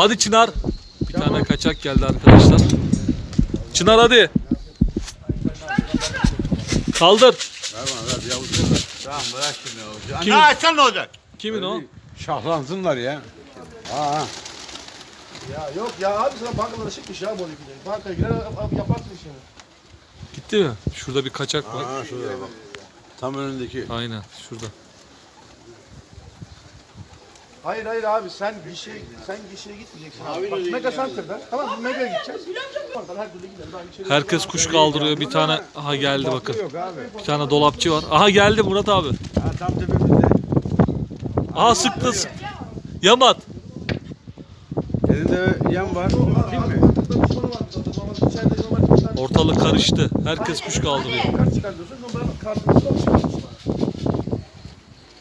Hadi Çınar. Bir tane kaçak geldi arkadaşlar. Çınar hadi. Kaldır. Tamam bırak şimdi avucu. Kim? Ne açsan ne olacak? Kimin o? Şahlansınlar ya. Ha. Ya yok ya abi sana bankalara çıkmış ya bu ülkede. Bankaya girer abi yaparsın işini. Gitti mi? Şurada bir kaçak var. Ha şurada bak. Tam önündeki. Aynen şurada. Hayır hayır abi sen gişeye sen gişeye gitmeyeceksin abi. Bak Mega Center'da tamam mı? Mega'ya gideceğiz. Oradan her türlü gidelim. Ben içeri Herkes kuş kaldırıyor. Bir tane aha geldi bakın. Yok abi. Bir tane dolapçı var. Aha geldi Murat abi. Ha tam tepemizde. Aha sıktı. sık- Yamat. Elinde yem var. Değil mi? Düşmanı var zaten. Normal içeride normal bir tane Ortalık karıştı. Herkes kuş kaldırıyor. kart çıkartıyorsun. Normal kartımızda.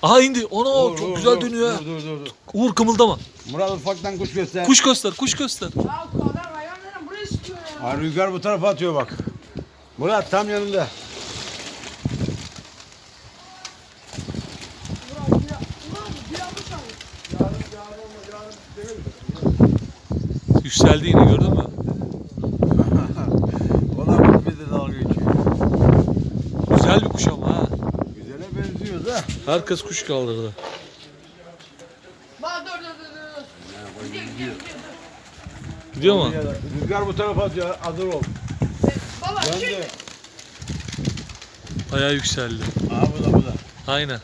Aha indi. Ona Dur, çok dur, güzel dur, dönüyor ha. Dur dur dur. dur. Uğur kımıldama. Murat ufaktan kuş göster. Kuş göster, kuş göster. Ya kadar hayvanların buraya sıkıyor ya. Ha, rüzgar bu tarafa atıyor bak. Murat tam yanında. Ulan bir, ulan bir avuç al. Yükseldi yine gördün mü? Ona kuş bize dalga geçiyor. Güzel bir kuş ama ha. Güzele benziyor da. Herkes kuş kaldırdı. Bak dur dur dur dur. Gidiyor gidiyor gidiyor. Gidiyor mu? Rüzgar bu tarafa atıyor. Hazır ol. Baba çık. Döndü. Bayağı yükseldi. Aa bu da bu da. Aynen.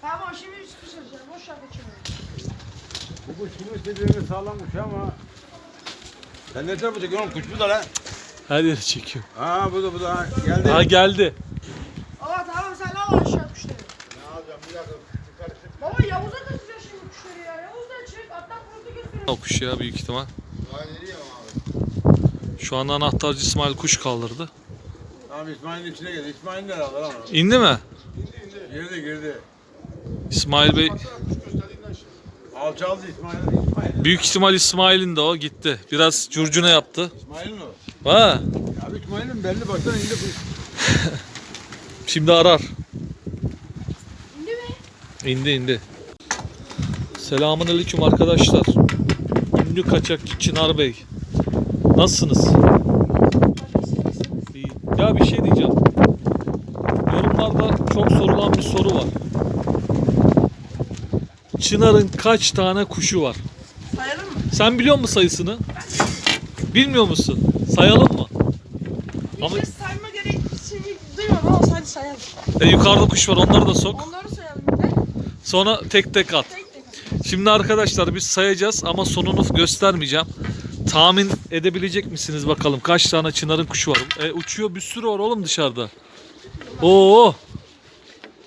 Tamam şimdi biz kısacağız. Boş ver kaçırma. Bu kuş kimi istediğini sağlam kuş ama. Sen ne tarafa çekiyorsun oğlum? Kuş bu da lan. Her yeri çekiyor. Aa bu da bu da. Ha, Geldi. Aha geldi. Baba tamam sen al aşağı kuşları. Baba Yavuz'a kaçacağız şimdi kuşları ya. Yavuz da çık. Hatta kurdu götürün. O kuş ya büyük ihtimal. Şu anda anahtarcı İsmail kuş kaldırdı. Tamam İsmail'in içine geldi. İsmail nerede lan onu? İndi mi? Girdi girdi. İsmail Bey Kuş gösterdiğinden Alçaldı İsmail. İsmail. büyük ihtimal İsmail'in de o gitti. Biraz curcuna yaptı. İsmail'in o. Ha, Abi İsmail'in belli baksana indi kuş. şimdi arar. İndi mi? İndi indi. Selamun aleyküm arkadaşlar. Ünlü kaçakçı Çınar Bey. Nasılsınız? İyi. Ya bir şey diyeceğim. Yorumlarda çok sorulan bir soru var. Çınar'ın kaç tane kuşu var? Sayalım mı? Sen biliyor musun sayısını? Bilmiyor musun? Sayalım mı? Ama- Ama... sayma gereksinimi duymadım ama hadi sayalım. E, yukarıda kuş var onları da sok. Onları sayalım bir de. Sonra tek tek at. Tek tek. Şimdi arkadaşlar biz sayacağız ama sonunu göstermeyeceğim. Tahmin edebilecek misiniz bakalım kaç tane çınarın kuşu var? E, uçuyor bir sürü var oğlum dışarıda. Oo.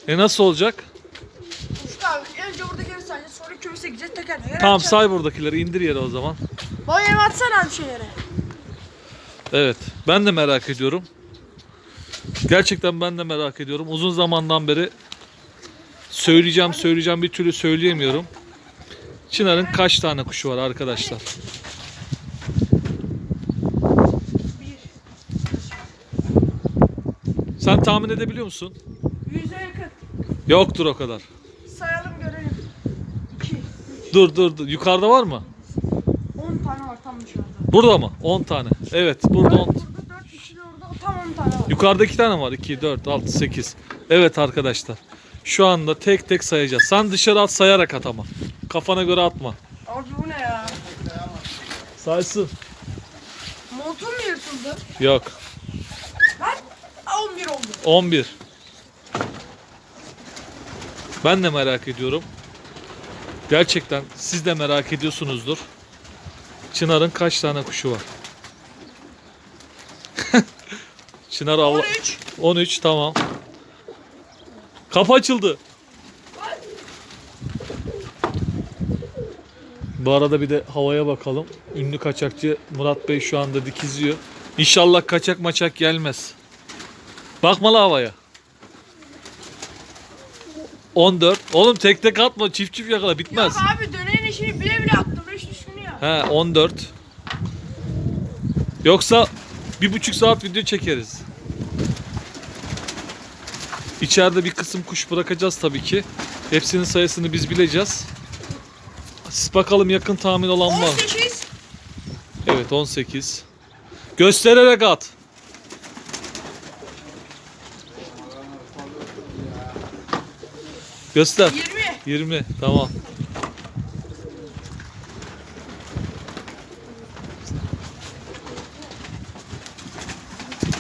E nasıl olacak? Ufuk abi önce buradakileri sayacağız sonra teker Tamam say buradakileri indir yere o zaman. Baba yeme atsana abi şeylere. Evet ben de merak ediyorum. Gerçekten ben de merak ediyorum. Uzun zamandan beri söyleyeceğim söyleyeceğim bir türlü söyleyemiyorum. Çınar'ın kaç tane kuşu var arkadaşlar? Sen tahmin edebiliyor musun? Yüze yakın. Yoktur o kadar. Sayalım görelim. 2, Dur dur dur. Yukarıda var mı? 10 tane var tam dışarıda. Burada mı? 10 tane. Evet burada 10. Burada 4 kişi de orada tam 10 tane var. Yukarıda 2 tane var. 2, 4, 6, 8. Evet arkadaşlar. Şu anda tek tek sayacağız. Sen dışarı at sayarak at ama. Kafana göre atma. Abi bu ne ya? Saysın. Montum mu yırtıldı? Yok. Ben 11 oldu. 11. Ben de merak ediyorum. Gerçekten siz de merak ediyorsunuzdur. Çınar'ın kaç tane kuşu var? Çınar Allah 13. 13 tamam. Kapı açıldı. Bu arada bir de havaya bakalım. Ünlü kaçakçı Murat Bey şu anda dikizliyor. İnşallah kaçak maçak gelmez. Bakmalı havaya. 14. Oğlum tek tek atma çift çift yakala bitmez. Yok abi dönerin işini bile bile attım. 5 düşkünü ya. He 14. Yoksa bir buçuk saat video çekeriz. İçeride bir kısım kuş bırakacağız tabii ki. Hepsinin sayısını biz bileceğiz. Siz bakalım yakın tahmin olan var. mı? 18. Evet 18. Göstererek at. Göster. 20. 20. Tamam.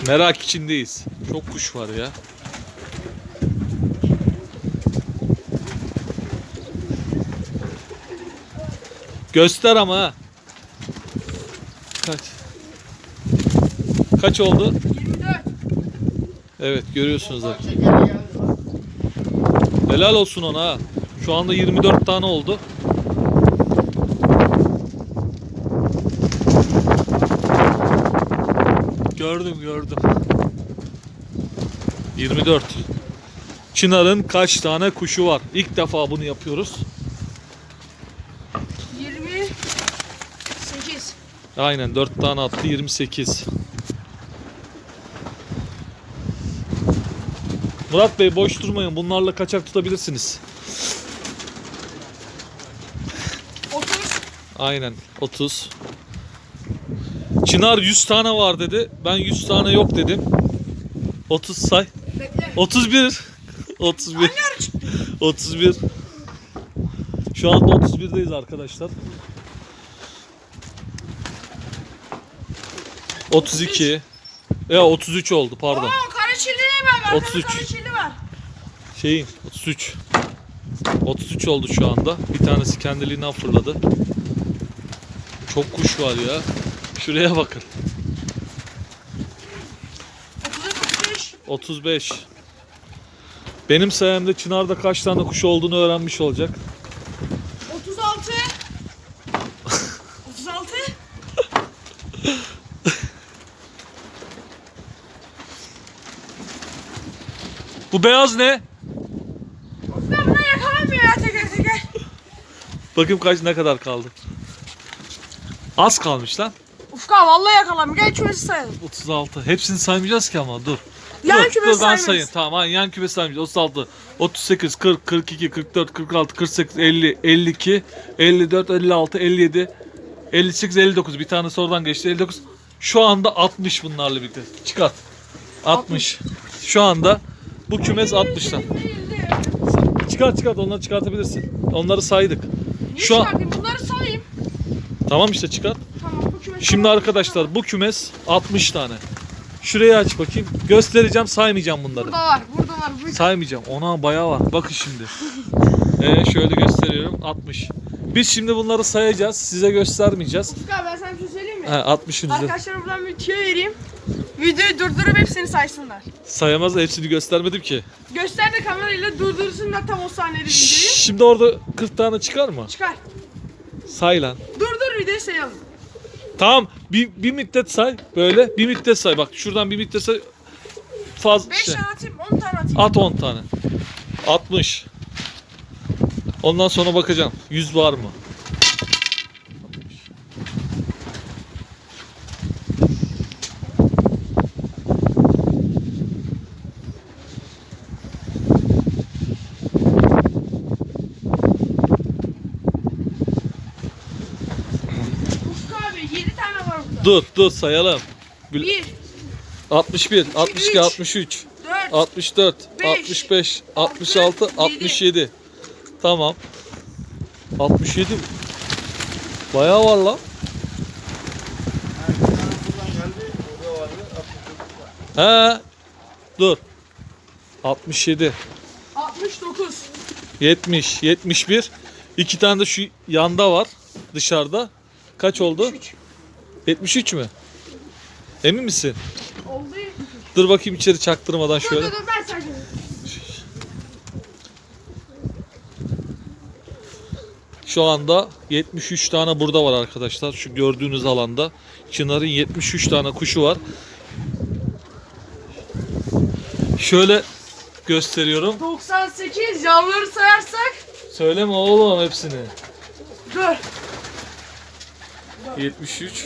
Merak içindeyiz. Çok kuş var ya. Göster ama ha. Kaç? Kaç oldu? 24. Evet görüyorsunuz zaten. Helal olsun ona ha. Şu anda 24 tane oldu. Gördüm gördüm. 24. Çınar'ın kaç tane kuşu var? İlk defa bunu yapıyoruz. 28. Aynen 4 tane attı 28. Murat Bey boş durmayın. Bunlarla kaçak tutabilirsiniz. 30. Aynen 30. Çınar 100 tane var dedi. Ben 100 tane yok dedim. 30 say. Bekle. 31. 31. 31. Şu anda 31'deyiz arkadaşlar. 32. Ya 33 oldu pardon. Oo karaçilli var. Arkada 33. Şeyin 33. 33 oldu şu anda. Bir tanesi kendiliğinden fırladı. Çok kuş var ya. Şuraya bakın. 35. 35. Benim sayemde Çınar'da kaç tane kuş olduğunu öğrenmiş olacak. 36. 36. Bu beyaz ne? Bakayım kaç ne kadar kaldı. Az kalmış lan. Ufka vallahi yakalanmıyor. Gel kümesi sayalım. 36. Hepsini saymayacağız ki ama dur. Yan dur, kümesi dur ben saymayız. sayayım. Tamam ha, yan küme saymayacağız. 36, 38, 40, 42, 44, 46, 48, 50, 52, 54, 56, 57, 58, 59. Bir tane sorudan geçti. 59. Şu anda 60 bunlarla birlikte. Çıkart. 60. Şu anda bu kümes 60'tan. Çıkart çıkart onları çıkartabilirsin. Onları saydık. Şu an çıkartayım? Bunları sayayım. tamam işte çıkart. Tamam bu kümesi Şimdi arkadaşlar bu kümes 60 tane. Şurayı aç bakayım. Göstereceğim saymayacağım bunları. Burada var. Burada var. Bu Saymayacağım. Ona bayağı var. Bakın şimdi. Ee, şöyle gösteriyorum. 60. Biz şimdi bunları sayacağız. Size göstermeyeceğiz. Ufka ben sana bir şey söyleyeyim mi? He, 60'ın üzerinde. Arkadaşlara buradan bir tüyo vereyim. Videoyu durdurup hepsini saysınlar. Sayamaz da hepsini göstermedim ki. Göster de kamerayla durdursunlar tam o saniyede videoyu. Şimdi orada 40 tane çıkar mı? Çıkar. Say lan. Durdur videoyu sayalım. Tamam. Bir, bir müddet say. Böyle. Bir müddet say. Bak şuradan bir müddet say. Fazla 5 şey. tane atayım 10 tane atayım. At 10 tane. 60. Ondan sonra bakacağım. 100 var mı? Ufka abi 7 Dur dur sayalım. 1, 61, 62, üç, 63, 4, 64, beş, 65, 66, altı, 67. Tamam. 67 mi? Bayağı var lan. He. Dur. 67, 69, 70, 71. İki tane de şu yanda var. Dışarıda. Kaç oldu? 73. 73 mü? Emin misin? Oldu. Dur bakayım içeri çaktırmadan Dur şöyle. dur dur ben sayacağım. Şu anda 73 tane burada var arkadaşlar. Şu gördüğünüz alanda. Çınar'ın 73 tane kuşu var. Şöyle gösteriyorum. 98 yavruları sayarsak. Söyleme oğlum hepsini. Dur. 73.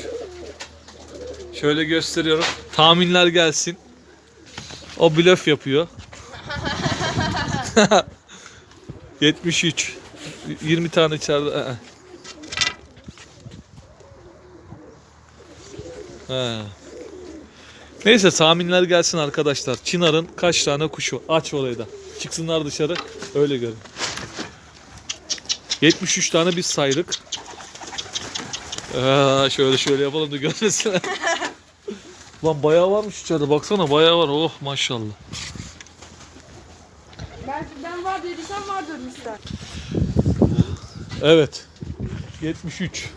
Şöyle gösteriyorum. Tahminler gelsin. O blöf yapıyor. 73. 20 tane içeride. He. Neyse tahminler gelsin arkadaşlar. Çınar'ın kaç tane kuşu? Aç orayı da. Çıksınlar dışarı. Öyle görün. 73 tane biz saydık. Ee, şöyle şöyle yapalım da görmesinler. Lan bayağı varmış içeride. Baksana bayağı var. Oh maşallah. Ben, ben var dediysem vardır ister. Evet. 73.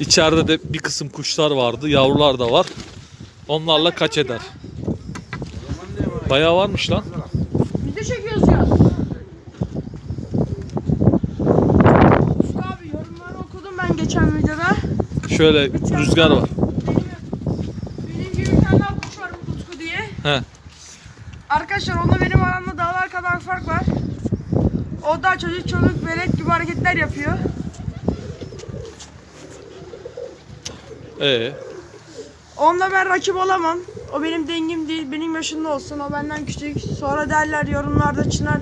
İçeride de bir kısım kuşlar vardı. Yavrular da var. Onlarla kaç eder? Bayağı varmış lan. Video çekiyoruz ya. Ufuk abi yorumları okudum ben geçen videoda. Şöyle rüzgar var. Benim, gibi bir tane daha kuş var Utku diye. He. Arkadaşlar onunla benim aramda dağlar kadar fark var. O da çocuk çocuk velet gibi hareketler yapıyor. Ee, Onunla ben rakip olamam. O benim dengim değil. Benim yaşında olsun. O benden küçük. Sonra derler yorumlarda Çınar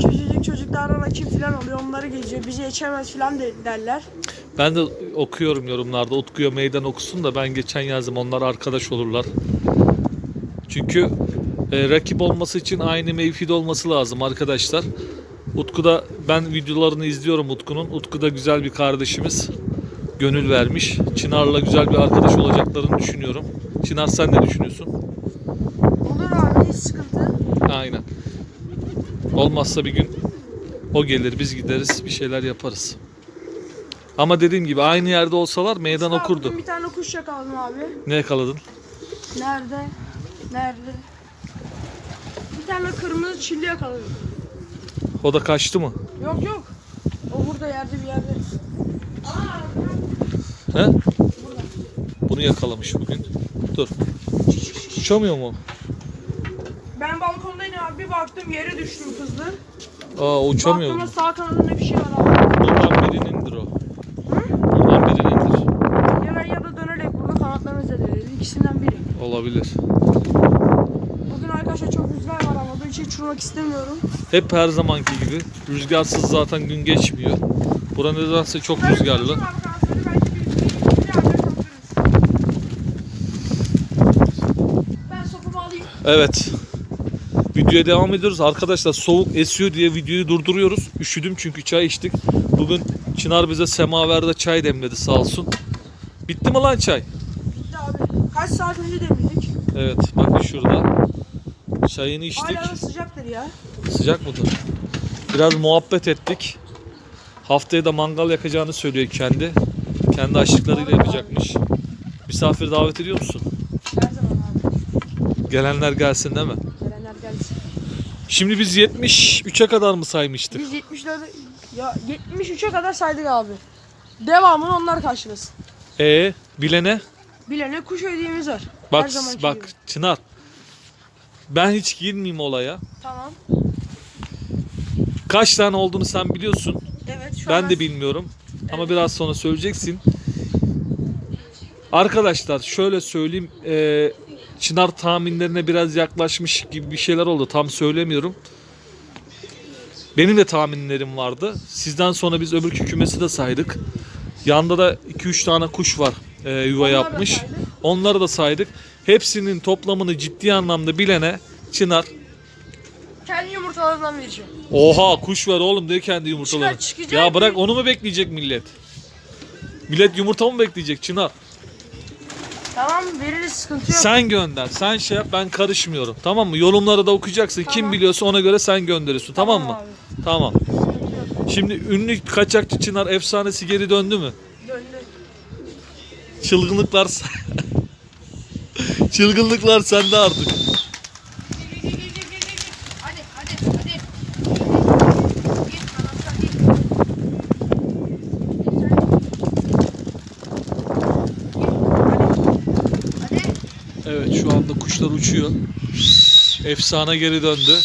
küçücük çocuklara rakip falan oluyor. Onları geziyor. Bizi geçemez falan de- derler. Ben de okuyorum yorumlarda. Utku'ya meydan okusun da ben geçen yazdım. Onlar arkadaş olurlar. Çünkü e, rakip olması için aynı mevkide olması lazım arkadaşlar. Utku da ben videolarını izliyorum Utku'nun. Utku da güzel bir kardeşimiz. Gönül vermiş. Çınar'la güzel bir arkadaş olacaklarını düşünüyorum. Çınar sen ne düşünüyorsun? Olur abi hiç sıkıntı. Aynen. Olmazsa bir gün o gelir biz gideriz bir şeyler yaparız. Ama dediğim gibi aynı yerde olsalar meydan Abi okurdu. bugün bir tane kuş yakaladım abi. Ne yakaladın? Nerede? Nerede? Bir tane kırmızı çilli yakaladım. O da kaçtı mı? Yok yok. O burada yerde bir yerde. He? Bunu yakalamış bugün. Dur. Uçamıyor mu? Ben balkondayım abi bir baktım yere düştüm hızlı. Aa uçamıyor. Baktığımda sağ kanadında bir şey var abi. Buradan birinindir o. Buradan birinindir. Ya ben ya da dönerek burada kanatlarını zedeledi. İkisinden biri. Olabilir. Bugün arkadaşlar çok rüzgar var ama da hiç uçurmak istemiyorum. Hep her zamanki gibi. Rüzgarsız zaten gün geçmiyor. Bura nedense çok rüzgarlı. Ben. Evet. Videoya devam ediyoruz. Arkadaşlar soğuk esiyor diye videoyu durduruyoruz. Üşüdüm çünkü çay içtik. Bugün Çınar bize semaverde çay demledi sağ olsun. Bitti mi lan çay? Kaç saat önce demledik. Evet bakın şurada. Çayını içtik. Hala da sıcaktır ya. Sıcak mıdır? Biraz muhabbet ettik. Haftaya da mangal yakacağını söylüyor kendi. Kendi açlıklarıyla yapacakmış. Misafir davet ediyor musun? Her zaman abi. Gelenler gelsin değil mi? Gelenler gelsin. Şimdi biz 73'e kadar mı saymıştık? Biz 74'e ya 73'e kadar saydık abi. Devamını onlar karşılasın. E bilene Bilene kuş hediyemiz var. bak Her zamanki bak gibi. Çınar. Ben hiç girmeyeyim olaya. Tamam. Kaç tane olduğunu sen biliyorsun. Evet şu Ben an de bilmiyorum. Ama biraz sonra söyleyeceksin. Arkadaşlar şöyle söyleyeyim. e, Çınar tahminlerine biraz yaklaşmış gibi bir şeyler oldu. Tam söylemiyorum. Benim de tahminlerim vardı. Sizden sonra biz öbür kümesi de saydık. Yanda da 2-3 tane kuş var e, yuva Onları da yapmış. saydık. Onları da saydık. Hepsinin toplamını ciddi anlamda bilene Çınar. kendi yumurtalarından vereceğim. Oha kuş var oğlum de kendi yumurtaları. Çıkar, çıkacak Ya bırak onu mu bekleyecek millet? Millet yumurta mı bekleyecek Çınar? Tamam veririz sıkıntı yok. Sen gönder. Sen şey yap ben karışmıyorum. Tamam mı? Yorumları da okuyacaksın. Kim Tamam. biliyorsa ona göre sen gönderiyorsun. Tamam, mı? abi. Tamam. Şimdi ünlü kaçakçı Çınar efsanesi geri döndü mü? Çılgınlıklar Çılgınlıklar sende artık. Evet şu anda kuşlar uçuyor. Efsane geri döndü.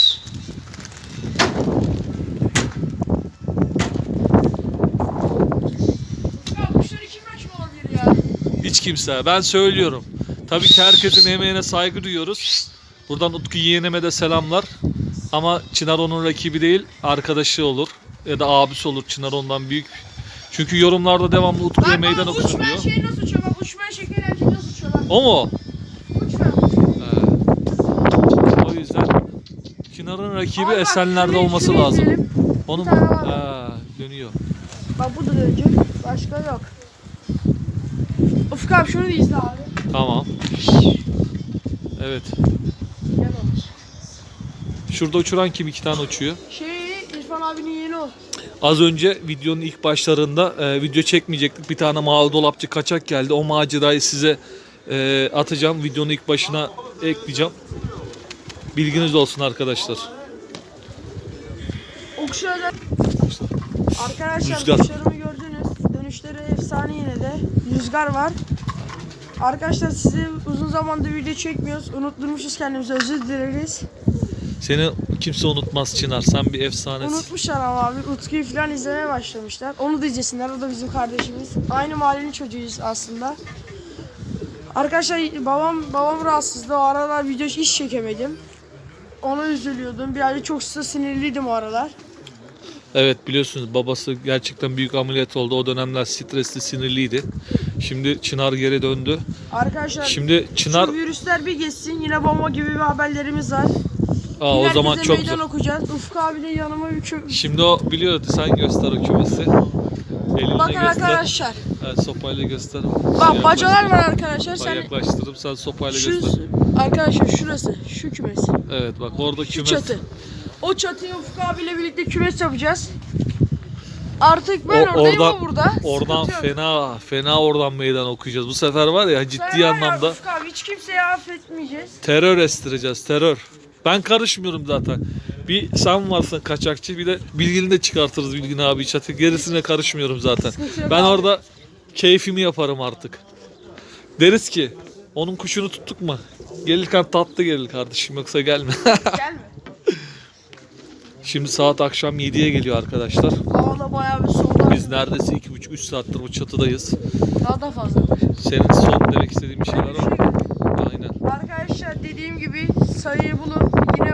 Ya kuşları kim rakip olabilir ya? Hiç kimse. Ben söylüyorum. Tabii ki herkesin emeğine saygı duyuyoruz. Buradan Utku yeğenime de selamlar. Ama Çınar onun rakibi değil, arkadaşı olur. Ya da abisi olur Çınar ondan büyük. Çünkü yorumlarda devamlı Utku'ya meydan okusun uçmayan diyor. şeyi nasıl uçuyor? Bak uçmayan şeker erkeği nasıl uçuyor? Bak O mu? uçmayan. Ee, o yüzden Çınar'ın rakibi bak, Esenler'de şurayı- olması şurayı lazım. izleyelim. Onun Bir tane var. ha, dönüyor. Bak bu da dönecek. Başka yok. Ufuk abi şunu da izle abi. Tamam. Evet. Gel oğlum. Şurada uçuran kim? iki tane uçuyor. Şey İrfan abinin yeğeni o. Az önce videonun ilk başlarında e, video çekmeyecektik. Bir tane mavi dolapçı kaçak geldi. O macerayı size e, atacağım. Videonun ilk başına ekleyeceğim. Bilginiz olsun arkadaşlar. Okşayan. Arkadaşlar Rüzgar. kuşlarımı gördünüz. Dönüşleri efsane yine de. Rüzgar var. Arkadaşlar sizi uzun zamandır video çekmiyoruz. Unutturmuşuz kendimizi özür dileriz. Seni kimse unutmaz Çınar. Sen bir efsanesin. Unutmuşlar ama abi. Utku'yu falan izlemeye başlamışlar. Onu da izlesinler. O da bizim kardeşimiz. Aynı mahallenin çocuğuyuz aslında. Arkadaşlar babam babam rahatsızdı. O aralar video iş çekemedim. Ona üzülüyordum. Birazcık çok da sinirliydim o aralar. Evet biliyorsunuz babası gerçekten büyük ameliyat oldu. O dönemler stresli, sinirliydi. Şimdi Çınar geri döndü. Arkadaşlar Şimdi Çınar şu virüsler bir geçsin. Yine bomba gibi bir haberlerimiz var. Aa, o zaman herkese çok meydan güzel. okuyacağız. Ufuk abi de yanıma kö- Şimdi o biliyordu. Sen göster o kümesi. Elinle Bakın göster. arkadaşlar. Evet, sopayla göster. Bak bacalar var arkadaşlar. Sen yaklaştırıp sen sopayla şu göster. arkadaşlar şurası şu kümes. Evet bak orada Şu kümes. çatı. O çatıya Ufuk abiyle birlikte kümes yapacağız. Artık O- ben oradayım oradan- o burada. Oradan Sıkıntı yok. fena fena oradan meydan okuyacağız. Bu sefer var ya Sen ciddi var ya anlamda Ufuk abi hiç kimseyi affetmeyeceğiz. terör estireceğiz terör. Ben karışmıyorum zaten. Bir sen varsın kaçakçı bir de bilgini de çıkartırız Bilgin abi çatı. Gerisine karışmıyorum zaten. Sıkıntı yok Ben abi. orada keyfimi yaparım artık. Deriz ki onun kuşunu tuttuk mu? Gelirken tatlı gelir kardeşim yoksa gelme. Gelme. Şimdi saat akşam 7'ye geliyor arkadaşlar. Hava da bayağı bir soğuk. Biz neredeyse 2,5-3 saattir bu çatıdayız. Daha da fazladır. Senin son demek istediğin bir şeyler var mı? Aynen. Arkadaşlar dediğim gibi sayıyı bulun. Yine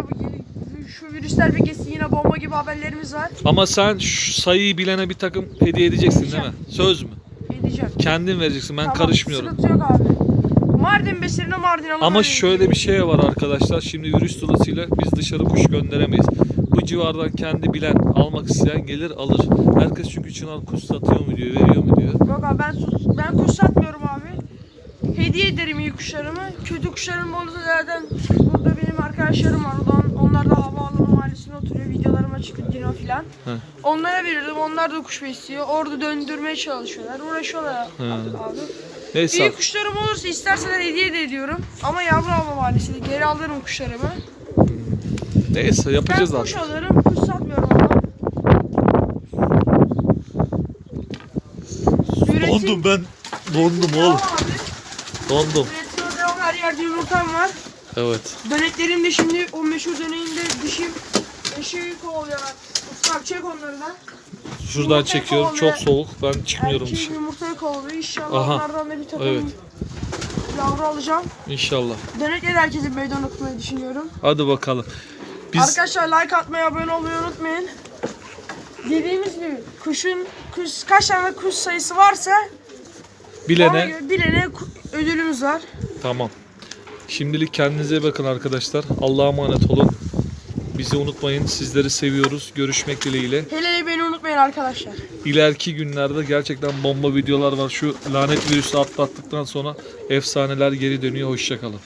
şu virüsler bir geçsin yine bomba gibi haberlerimiz var. Ama sen şu sayıyı bilene bir takım hediye edeceksin değil mi? Söz mü? Edeceğim. Kendin vereceksin. Ben Tamam, karışmıyorum. Sıkıntı yok abi. Mardin besirine Mardin alalım. Ama şöyle bir şey var arkadaşlar. Şimdi virüs dolayısıyla biz dışarı kuş gönderemeyiz. Bu civardan kendi bilen, almak isteyen gelir alır. Herkes çünkü Çınar kuş satıyor mu diyor, veriyor mu diyor. Abi ben sus, ben kuş satmıyorum abi. Hediye ederim iyi kuşlarımı. Kötü kuşlarım olursa zaten burada benim arkadaşlarım var. Oradan, onlar da havaalanı mahallesine oturuyor. Videolarıma çıkıyor Dino filan. Onlara verirdim. Onlar da kuş besliyor. Orada döndürmeye çalışıyorlar. Uğraşıyorlar He. abi. Neyse İyi kuşlarım olursa isterseler hediye de ediyorum. Ama yavru alma mahallesinde geri alırım kuşlarımı. Neyse yapacağız ben artık. kuş alırım. Kuş satmıyorum ama. Dondum ben. Dondum oğlum. Dondum. Devam her yerde yumurtam var. Evet. Döneklerim de şimdi o meşhur döneğinde dişim eşeği kovalıyorlar. Ufak çek onları da. Şuradan Yumurtayı çekiyorum. kovalıyor. Çok soğuk. Ben çıkmıyorum Erkeğim dışarı. yumurtayı kovalıyor. İnşallah Aha. onlardan da bir takım Evet. yavru alacağım. İnşallah. Dönekleri herkese meydan okumayı düşünüyorum. Hadi bakalım. Biz Arkadaşlar like atmayı, abone olmayı unutmayın. Dediğimiz gibi kuşun kuş kaç tane kuş sayısı varsa bilene göre bilene ödülümüz var. Tamam. Şimdilik kendinize bakın arkadaşlar. Allah'a emanet olun. Bizi unutmayın. Sizleri seviyoruz. Görüşmek dileğiyle. Hele hele beni unutmayın arkadaşlar. İleriki günlerde gerçekten bomba videolar var. Şu lanet virüsü atlattıktan sonra efsaneler geri dönüyor. Hoşçakalın.